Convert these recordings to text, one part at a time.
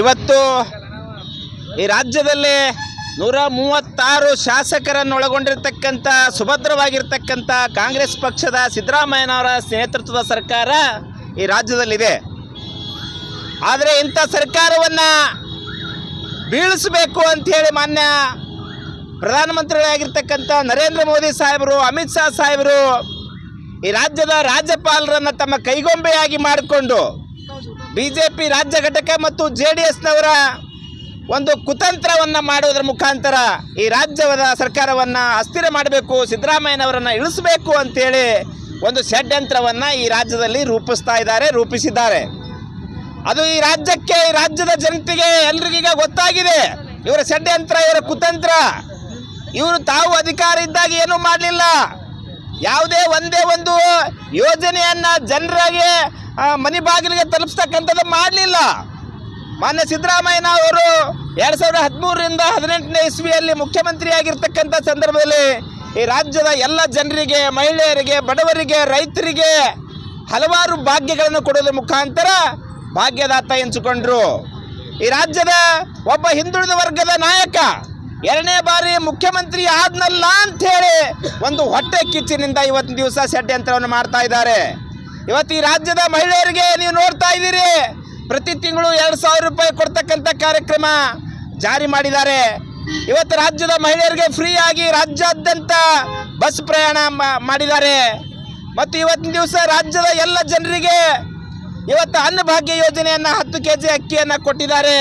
ಇವತ್ತು ಈ ರಾಜ್ಯದಲ್ಲಿ ನೂರ ಮೂವತ್ತಾರು ಶಾಸಕರನ್ನು ಒಳಗೊಂಡಿರ್ತಕ್ಕಂಥ ಸುಭದ್ರವಾಗಿರ್ತಕ್ಕಂಥ ಕಾಂಗ್ರೆಸ್ ಪಕ್ಷದ ಸಿದ್ದರಾಮಯ್ಯನವರ ನೇತೃತ್ವದ ಸರ್ಕಾರ ಈ ರಾಜ್ಯದಲ್ಲಿದೆ. ಆದರೆ ಇಂಥ ಸರ್ಕಾರವನ್ನು ಬೀಳಿಸಬೇಕು ಅಂಥೇಳಿ ಮಾನ್ಯ ಪ್ರಧಾನಮಂತ್ರಿಗಳಾಗಿರ್ತಕ್ಕಂಥ ನರೇಂದ್ರ ಮೋದಿ ಸಾಹೇಬರು, ಅಮಿತ್ ಶಾ ಸಾಹೇಬರು ಈ ರಾಜ್ಯದ ರಾಜ್ಯಪಾಲರನ್ನು ತಮ್ಮ ಕೈಗೊಂಬೆಯಾಗಿ ಮಾಡಿಕೊಂಡು ಬಿ ಜೆ ಪಿ ರಾಜ್ಯ ಘಟಕ ಮತ್ತು ಜೆ ಡಿ ಎಸ್ನವರ ಒಂದು ಕುತಂತ್ರವನ್ನು ಮಾಡೋದ್ರ ಮುಖಾಂತರ ಈ ರಾಜ್ಯದ ಸರ್ಕಾರವನ್ನು ಅಸ್ಥಿರ ಮಾಡಬೇಕು, ಸಿದ್ದರಾಮಯ್ಯನವರನ್ನು ಇಳಿಸಬೇಕು ಅಂತೇಳಿ ಒಂದು ಷಡ್ಯಂತ್ರವನ್ನು ಈ ರಾಜ್ಯದಲ್ಲಿ ರೂಪಿಸ್ತಾ ಇದ್ದಾರೆ, ರೂಪಿಸಿದ್ದಾರೆ. ಅದು ಈ ರಾಜ್ಯಕ್ಕೆ, ಈ ರಾಜ್ಯದ ಜನತೆಗೆ ಎಲ್ರಿಗೀಗ ಗೊತ್ತಾಗಿದೆ. ಇವರ ಷಡ್ಯಂತ್ರ ಇವರ ಕುತಂತ್ರ. ಇವರು ತಾವು ಅಧಿಕಾರ ಇದ್ದಾಗ ಏನೂ ಮಾಡಲಿಲ್ಲ. ಯಾವುದೇ ಒಂದೇ ಒಂದು ಯೋಜನೆಯನ್ನ ಜನರಿಗೆ ಮನೆ ಬಾಗಿಲಿಗೆ ತಲುಪಿಸ್ತಕ್ಕಂಥದ್ದು ಮಾಡಲಿಲ್ಲ. ಮಾನ್ಯ ಸಿದ್ದರಾಮಯ್ಯನ ಅವರು ಎರಡು ಸಾವಿರದ ಹದಿಮೂರರಿಂದ ಹದಿನೆಂಟನೇ ಇಸ್ವಿಯಲ್ಲಿ ಮುಖ್ಯಮಂತ್ರಿಯಾಗಿರ್ತಕ್ಕಂಥ ಸಂದರ್ಭದಲ್ಲಿ ಈ ರಾಜ್ಯದ ಎಲ್ಲ ಜನರಿಗೆ, ಮಹಿಳೆಯರಿಗೆ, ಬಡವರಿಗೆ, ರೈತರಿಗೆ ಹಲವಾರು ಭಾಗ್ಯಗಳನ್ನು ಕೊಡೋದ್ರ ಮುಖಾಂತರ ಭಾಗ್ಯದಾತ ಎಂಚುಕೊಂಡ್ರು ಈ ರಾಜ್ಯದ ಒಬ್ಬ ಹಿಂದುಳಿದ ವರ್ಗದ ನಾಯಕ ಎರಡನೇ ಬಾರಿ ಮುಖ್ಯಮಂತ್ರಿ ಆದ್ನಲ್ಲ ಅಂತ ಹೇಳಿ ಒಂದು ಹೊಟ್ಟೆ ಕಿಚ್ಚಿನಿಂದ ಇವತ್ತಿನ ದಿವಸ ಷಡ್ಯಂತ್ರವನ್ನು ಮಾಡ್ತಾ ಇದ್ದಾರೆ. ಇವತ್ತು ಈ ರಾಜ್ಯದ ಮಹಿಳೆಯರಿಗೆ ನೀವು ನೋಡ್ತಾ ಇದ್ದೀರಿ. ಪ್ರತಿ ತಿಂಗಳು ಎರಡು ಸಾವಿರ ರೂಪಾಯಿ ಕೊಡ್ತಕ್ಕಂಥ ಕಾರ್ಯಕ್ರಮ ಜಾರಿ ಮಾಡಿದ್ದಾರೆ. ಇವತ್ತು ರಾಜ್ಯದ ಮಹಿಳೆಯರಿಗೆ ಫ್ರೀ ಆಗಿ ರಾಜ್ಯಾದ್ಯಂತ ಬಸ್ ಪ್ರಯಾಣ ಮಾಡಿದ್ದಾರೆ. ಮತ್ತು ಇವತ್ತಿನ ದಿವಸ ರಾಜ್ಯದ ಎಲ್ಲ ಜನರಿಗೆ ಇವತ್ತು ಅನ್ನಭಾಗ್ಯ ಯೋಜನೆಯನ್ನು ಹತ್ತು ಕೆ ಜಿ ಅಕ್ಕಿಯನ್ನು ಕೊಟ್ಟಿದ್ದಾರೆ.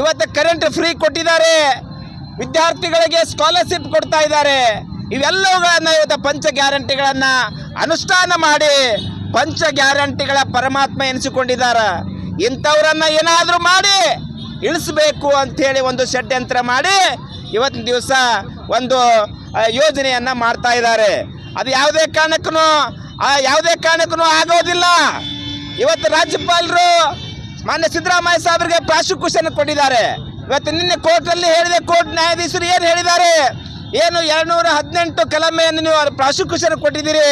ಇವತ್ತು ಕರೆಂಟ್ ಫ್ರೀ ಕೊಟ್ಟಿದ್ದಾರೆ. ವಿದ್ಯಾರ್ಥಿಗಳಿಗೆ ಸ್ಕಾಲರ್ಶಿಪ್ ಕೊಡ್ತಾ ಇದ್ದಾರೆ. ಇವೆಲ್ಲವುಗಳನ್ನು ಇವತ್ತು ಪಂಚ ಗ್ಯಾರಂಟಿಗಳನ್ನು ಅನುಷ್ಠಾನ ಮಾಡಿ ಪಂಚ ಗ್ಯಾರಂಟಿಗಳ ಪರಮಾತ್ಮ ಎನಿಸಿಕೊಂಡಿದ್ದಾರೆ. ಇಂಥವ್ರನ್ನ ಏನಾದರೂ ಮಾಡಿ ಇಳಿಸಬೇಕು ಅಂಥೇಳಿ ಒಂದು ಷಡ್ಯಂತ್ರ ಮಾಡಿ ಇವತ್ತಿನ ದಿವಸ ಒಂದು ಯೋಜನೆಯನ್ನು ಮಾಡ್ತಾ ಇದ್ದಾರೆ. ಅದು ಯಾವುದೇ ಕಾರಣಕ್ಕೂ ಯಾವುದೇ ಕಾರಣಕ್ಕೂ ಆಗೋದಿಲ್ಲ. ಇವತ್ತು ರಾಜ್ಯಪಾಲರು ಮಾನ್ಯ ಸಿದ್ದರಾಮಯ್ಯ ಸಾಹೇಬರಿಗೆ ಪ್ರಾಸಿಕ್ಯೂಷನ್ ಕೊಟ್ಟಿದ್ದಾರೆ. ಇವತ್ತು ನಿನ್ನೆ ಕೋರ್ಟಲ್ಲಿ ಹೇಳಿದೆ, ಕೋರ್ಟ್ ನ್ಯಾಯಾಧೀಶರು ಏನು ಹೇಳಿದ್ದಾರೆ? ಏನು ಎರಡ್ನೂರ ಹದಿನೆಂಟು ಕಲಮೆಯನ್ನು ನೀವು ಪ್ರಾಸಿಕ್ಯೂಷನ್ ಕೊಟ್ಟಿದ್ದೀರಿ,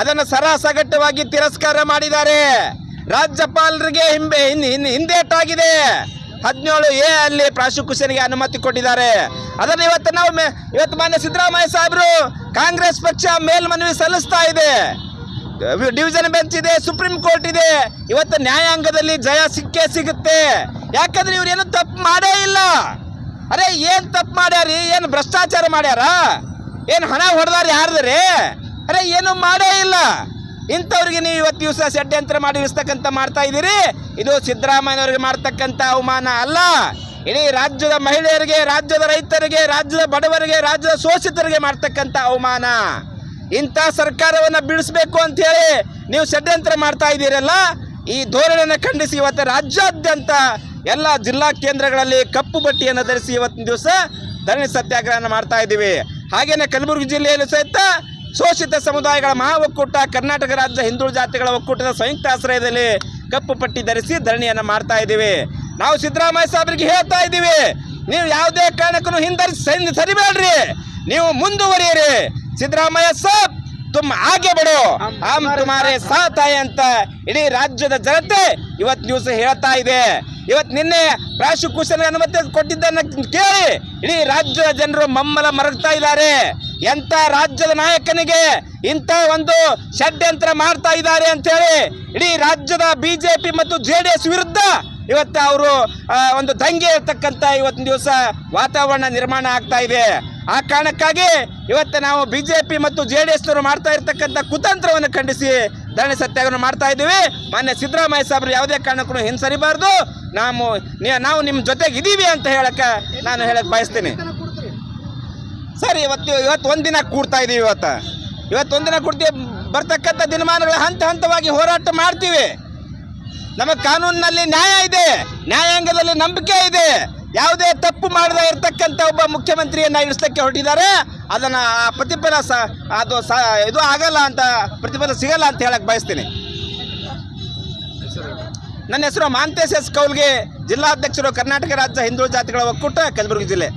ಅದನ್ನು ಸರಾಸಗಟ್ಟವಾಗಿ ತಿರಸ್ಕಾರ ಮಾಡಿದ್ದಾರೆ. ರಾಜ್ಯಪಾಲರಿಗೆ ಹಿಂಬೆ ಹಿಂದೇಟಾಗಿದೆ. ಹದಿನೇಳು ಎ ಅಲ್ಲಿ ಪ್ರಾಸಿಕ್ಯೂಷನ್ಗೆ ಅನುಮತಿ ಕೊಟ್ಟಿದ್ದಾರೆ. ಅದನ್ನು ಇವತ್ತು ನಾವು ಇವತ್ತು ಮಾನ್ಯ ಸಿದ್ದರಾಮಯ್ಯ ಸಾಹೇಬರು ಕಾಂಗ್ರೆಸ್ ಪಕ್ಷ ಮೇಲ್ಮನವಿ ಸಲ್ಲಿಸ್ತಾ ಇದೆ. ಡಿವಿಷನ್ ಬೆಂಚ್ ಇದೆ, ಸುಪ್ರೀಂ ಕೋರ್ಟ್ ಇದೆ. ಇವತ್ತು ನ್ಯಾಯಾಂಗದಲ್ಲಿ ಜಯ ಸಿಕ್ಕೇ ಸಿಗುತ್ತೆ. ಯಾಕಂದ್ರೆ ಇವ್ರು ಏನು ತಪ್ಪು ಮಾಡೇ ಇಲ್ಲ. ಅರೆ, ಏನು ತಪ್ಪು ಮಾಡ್ಯಾರಿ? ಏನು ಭ್ರಷ್ಟಾಚಾರ ಮಾಡ್ಯಾರ? ಏನು ಹಣ ಹೊಡೆದಾರ ಯಾರ್ದ್ರಿ? ಅರೆ, ಏನು ಮಾಡೇ ಇಲ್ಲ. ಇಂಥವ್ರಿಗೆ ನೀವು ಇವತ್ತು ದಿವಸ ಷಡ್ಯಂತ್ರ ಮಾಡಿ ಇಸ್ತಕ್ಕಂಥ ಮಾಡ್ತಾ ಇದ್ದೀರಿ. ಇದು ಸಿದ್ದರಾಮಯ್ಯವ್ರಿಗೆ ಮಾಡ್ತಕ್ಕಂಥ ಅವಮಾನ ಅಲ್ಲ. ಇಡೀ ರಾಜ್ಯದ ಮಹಿಳೆಯರಿಗೆ, ರಾಜ್ಯದ ರೈತರಿಗೆ, ರಾಜ್ಯದ ಬಡವರಿಗೆ, ರಾಜ್ಯದ ಶೋಷಿತರಿಗೆ ಮಾಡ್ತಕ್ಕಂಥ ಅವಮಾನ. ಇಂಥ ಸರ್ಕಾರವನ್ನು ಬಿಡಿಸಬೇಕು ಅಂತ ಹೇಳಿ ನೀವು ಷಡ್ಯಂತ್ರ ಮಾಡ್ತಾ ಇದ್ದೀರಲ್ಲ, ಈ ಧೋರಣೆಯನ್ನು ಖಂಡಿಸಿ ಇವತ್ತು ರಾಜ್ಯಾದ್ಯಂತ ಎಲ್ಲ ಜಿಲ್ಲಾ ಕೇಂದ್ರಗಳಲ್ಲಿ ಕಪ್ಪು ಬಟ್ಟೆಯನ್ನು ಧರಿಸಿ ಇವತ್ತಿನ ದಿವಸ ಧರಣಿ ಸತ್ಯಾಗ್ರಹವನ್ನು ಮಾಡ್ತಾ ಇದ್ದೀವಿ. ಹಾಗೆಯೇ ಕಲಬುರಗಿ ಜಿಲ್ಲೆಯಲ್ಲೂ ಸಹಿತ ಶೋಷಿತ ಸಮುದಾಯಗಳ ಮಹಾ ಒಕ್ಕೂಟ, ಕರ್ನಾಟಕ ರಾಜ್ಯ ಹಿಂದುಳಿದ ಜಾತಿಗಳ ಒಕ್ಕೂಟದ ಸಂಯುಕ್ತ ಆಶ್ರಯದಲ್ಲಿ ಕಪ್ಪು ಪಟ್ಟಿ ಧರಿಸಿ ಧರಣಿಯನ್ನು ಮಾಡ್ತಾ ಇದ್ದೀವಿ. ನಾವು ಸಿದ್ದರಾಮಯ್ಯ ಸಾಹೇಬರಿಗೆ ಹೇಳ್ತಾ ಇದ್ದೀವಿ, ನೀವು ಯಾವುದೇ ಕಾರಣಕ್ಕೂ ಹಿಂದರಿಸಿ ಹಿಂದೆ ಸರಿಬೇಡ್ರಿ. ನೀವು ಮುಂದುವರಿಯಿರಿ. ಸಿದ್ದರಾಮಯ್ಯ ಸಾಬ್ ತುಮ್ ಆಗೆ ಬಿಡು. ಹಮ್ ತುಮಾರೇ ಸಾಥ್ ಆಯ್ ಅಂತ ಇಡೀ ರಾಜ್ಯದ ಜನತೆ ಇವತ್ತು ನ್ಯೂಸ್ ಹೇಳ್ತಾ ಇದೆ. ಇವತ್ತು ನಿನ್ನೆ ಪ್ರಾಸಿಕ್ಯೂಷನ್ ಅನುಮತಿ ಕೊಟ್ಟಿದ್ದನ್ನ ಕೇಳಿ ಇಡೀ ರಾಜ್ಯದ ಜನರು ಮಮ್ಮಲ ಮರಗ್ತಾ ಇದ್ದಾರೆ. ಎಂತ ರಾಜ್ಯದ ನಾಯಕನಿಗೆ ಇಂಥ ಒಂದು ಷಡ್ಯಂತ್ರ ಮಾಡ್ತಾ ಇದ್ದಾರೆ ಅಂತ ಹೇಳಿ ಇಡೀ ರಾಜ್ಯದ ಬಿಜೆಪಿ ಮತ್ತು ಜೆಡಿಎಸ್ ಡಿ ಎಸ್ ವಿರುದ್ಧ ಇವತ್ತು ಅವರು ಒಂದು ದಂಗೆ ಇರ್ತಕ್ಕಂಥ ಇವತ್ತಿನ ದಿವಸ ವಾತಾವರಣ ನಿರ್ಮಾಣ ಆಗ್ತಾ ಇದೆ. ಆ ಕಾರಣಕ್ಕಾಗಿ ಇವತ್ತು ನಾವು ಬಿಜೆಪಿ ಮತ್ತು ಜೆ ಡಿ ಎಸ್ನವರು ಮಾಡ್ತಾ ಇರ್ತಕ್ಕಂಥ ಕುತಂತ್ರವನ್ನು ಖಂಡಿಸಿ ಧರಣಿ ಸತ್ಯಾಗ್ರಹ ಮಾಡ್ತಾ ಇದ್ದೀವಿ. ಮಾನ್ಯ ಸಿದ್ದರಾಮಯ್ಯ ಸಾಹೇಬರು ಯಾವುದೇ ಕಾರಣಕ್ಕೂ ಹಿಂಸರಿಬಾರ್ದು. ನಾವು ನಾವು ನಿಮ್ಮ ಜೊತೆಗೆ ಇದ್ದೀವಿ ಅಂತ ಹೇಳಕ್ಕೆ ನಾನು ಹೇಳಕ್ಕೆ ಬಯಸ್ತೀನಿ. ಸರಿ, ಇವತ್ತು ಇವತ್ತು ಒಂದಿನ ಕೂಡ್ತಾ ಇದ್ದೀವಿ ಇವತ್ತು. ಇವತ್ತು ಒಂದಿನ ಕೂಡ್ತೀವಿ ಬರ್ತಕ್ಕಂಥ ದಿನಮಾನಗಳ ಹಂತ ಹಂತವಾಗಿ ಹೋರಾಟ ಮಾಡ್ತೀವಿ. ನಮ್ಮ ಕಾನೂನಿನಲ್ಲಿ ನ್ಯಾಯ ಇದೆ, ನ್ಯಾಯಾಂಗದಲ್ಲಿ ನಂಬಿಕೆ ಇದೆ. ಯಾವುದೇ ತಪ್ಪು ಮಾಡದೇ ಇರತಕ್ಕಂತ ಒಬ್ಬ ಮುಖ್ಯಮಂತ್ರಿಯನ್ನ ಇಳಿಸಲಿಕ್ಕೆ ಹೊರಟಿದ್ದಾರೆ. ಅದನ್ನ ಆ ಪ್ರತಿಫಲ ಸ, ಅದು ಸ, ಇದು ಆಗಲ್ಲ ಅಂತ ಪ್ರತಿಫಲ ಸಿಗಲ್ಲ ಅಂತ ಹೇಳಕ್ ಬಯಸ್ತೀನಿ. ನನ್ನ ಹೆಸರು ಮಾಂತೇಶ್ ಎಸ್ ಕೌಲ್ಗೆ, ಜಿಲ್ಲಾಧ್ಯಕ್ಷರು ಕರ್ನಾಟಕ ರಾಜ್ಯ ಹಿಂದೂ ಜಾತಿಗಳ ಒಕ್ಕೂಟ, ಕಲಬುರಗಿ ಜಿಲ್ಲೆ.